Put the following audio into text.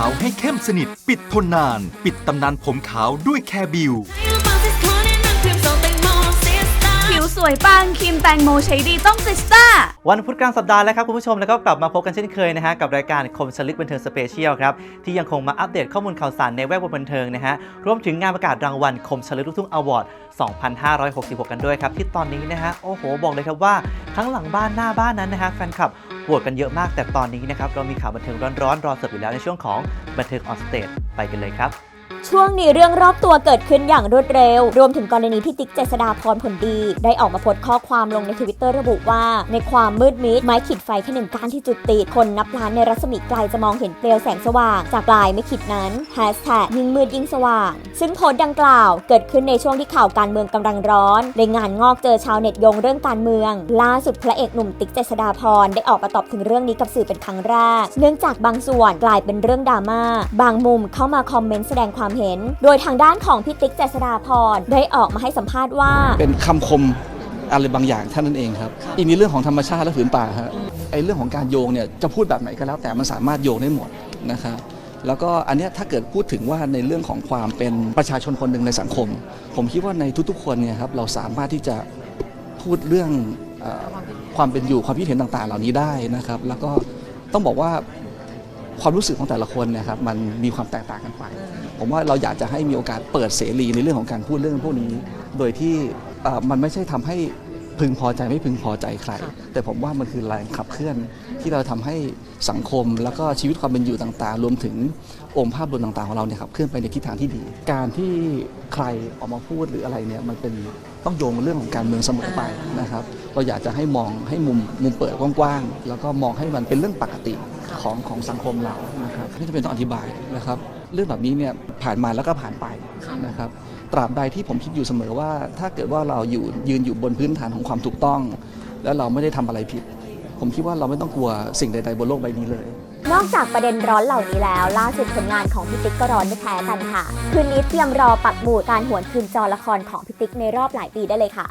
าวให้เข้มสนิท ปิดทนนาน ปิดตำนานผมขาวด้วยแคร์บิว ผิวสวยปังครีมแตงโมใช้ดีต้องซิสต้า วันพุธกลางสัปดาห์แล้วครับคุณผู้ชมแล้วก็กลับมาพบกันเช่นเคยนะฮะกับรายการคมสลิกบันเทิงสเปเชียลครับ ที่ยังคงมาอัปเดตข้อมูลข่าวสารในแวดวงบันเทิงนะฮะรวมถึงงานประกาศรางวัลคมสลิกลูกทุ่งอวอร์ด 2566 กันด้วยครับ ที่ตอนนี้นะฮะโอ้โหบอกเลยครับว่าทั้งหลังบ้านหน้าบ้านนั้นนะฮะแฟนคลับ โหวตกันเยอะมากแต่ตอนนี้นะครับเรามีข่าวบันเทิงร้อนๆรอเสิร์ฟอยู่แล้วในช่วงของบันเทิงออนสเตจไปกันเลยครับ ช่วงนี้เรื่องรอบตัวเกิดขึ้นอย่างรวดเร็ว รวมถึงกรณีที่ติ๊กเจษดาพรผลดี ได้ออกมาโพสต์ข้อความลงในทวิตเตอร์ระบุว่า ในความมืดมิดไม้ขีดไฟแค่หนึ่งก้านที่จุดติด คนนับล้านในรัศมีไกลจะมองเห็นเปลวแสงสว่าง จากปลายไม่ขีดนั้นแฮชแท็กยิ่งมืดยิ่งสว่าง ซึ่งโพสต์ดังกล่าวเกิดขึ้นในช่วงที่ข่าวการเมืองกำลังร้อนในงานงอกเจอชาวเน็ตโยงเรื่องการเมือง ล่าสุดพระเอกหนุ่มติ๊กเจษดาพรได้ออกมาตอบถึงเรื่องนี้กับสื่อเป็นครั้งแรก เนื่องจากบางส่วนกลายเป็นเรื่องดราม่าบางมุมเข้ามาคอมเมนต์แสดงความเห็น โดยทางด้านของพี่ติ๊กเจษดาพรได้ออกมาให้สัมภาษณ์ว่า เป็นคำคมอะไรบางอย่างเท่านั้นเองครับ อีกนี้เรื่องของธรรมชาติและผืนป่าฮะไอ้เรื่องของการโยงเนี่ยจะพูดแบบไหนก็แล้ว แต่มันสามารถโยงได้หมดนะครับแล้วก็อันนี้ถ้าเกิดพูดถึงว่าในเรื่องของความเป็นประชาชนคนหนึ่งในสังคม ผมคิดว่าในทุกๆคนเนี่ยครับเราสามารถที่จะพูดเรื่องอความเป็นอยู่ความคิดเห็นต่างๆ เหล่านี้ได้นะครับ แล้วก็ต้องบอกว่า ความรู้สึกของแต่ละคนเนะครับมันมีความแตกต่างกันไป ผมว่าเราอยากจะให้มีโอกาสเปิดเสรีในเรื่องของการพูดเรื่องพวกนี้ โดยที่เอ่อมันไม่ใช่ทำให้พึงพอใจไม่พึงพอใจใคร แต่ผมว่ามันคือแรงขับเคลื่อนที่เราทำให้สังคมแล้วก็ชีวิตความเป็นอยู่ต่างๆ รวมถึงองค์ภาพรวมต่างๆของเราเนี่ยขับเคลื่อนไปในทิศทางที่ดี การที่ใครออกมาพูดหรืออะไรเนี่ยมันเป็นต้องโยงเรื่องของการเมืองเสมอไปนะครับ เราอยากจะให้มองให้มุมมุมเปิดกว้างๆแล้วก็มองให้มันเป็นเรื่องปกติ ของของสังคมเรานะครับไม่จำเป็นต้องอธิบายนะครับ เรื่องแบบนี้เนี่ยผ่านมาแล้วก็ผ่านไปนะครับตราบใดที่ผมคิดอยู่เสมอว่า ถ้าเกิดว่าเราอยู่ยืนอยู่บนพื้นฐานของความถูกต้อง แล้วเราไม่ได้ทำอะไรผิด ผมคิดว่าเราไม่ต้องกลัวสิ่งใดๆบนโลกใบนี้เลยนอกจากประเด็นร้อนเหล่านี้แล้ว ล่าสุดผลงานของพี่ติ๊กก็ร้อนไม่แพ้กันค่ะ คืนนี้เตรียมรอปักหมุดการหวนคืนจอละครของพี่ติ๊กในรอบหลายปีได้เลยค่ะ